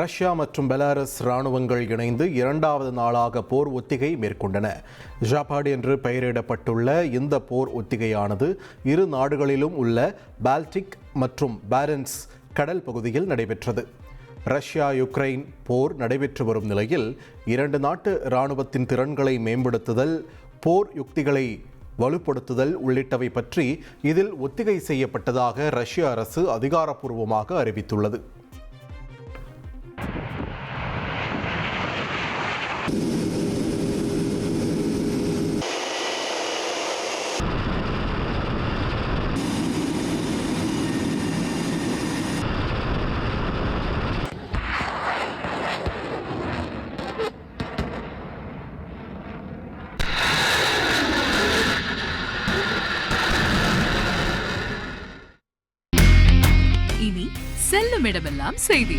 Russia மற்றும் Belarus இராணுவங்கள் இணைந்து இரண்டாவது நாளாக போர் ஒத்திகை மேற்கொண்டன. ஜாபாட் என்று பெயரிடப்பட்டுள்ள இந்த போர் ஒத்திகையானது இரு நாடுகளிலும் உள்ள பால்டிக் மற்றும் பேரன்ஸ் கடல் பகுதியில் நடைபெற்றது. ரஷ்யா யுக்ரைன் போர் நடைபெற்று வரும் நிலையில் இரண்டு நாட்டு இராணுவத்தின் திறன்களை மேம்படுத்துதல் போர் யுக்திகளை வலுப்படுத்துதல் உள்ளிட்டவை பற்றி இதில் ஒத்திகை செய்யப்பட்டதாக ரஷ்ய அரசு அதிகாரப்பூர்வமாக அறிவித்துள்ளது. செல்லும் இடமெல்லாம் செய்தி.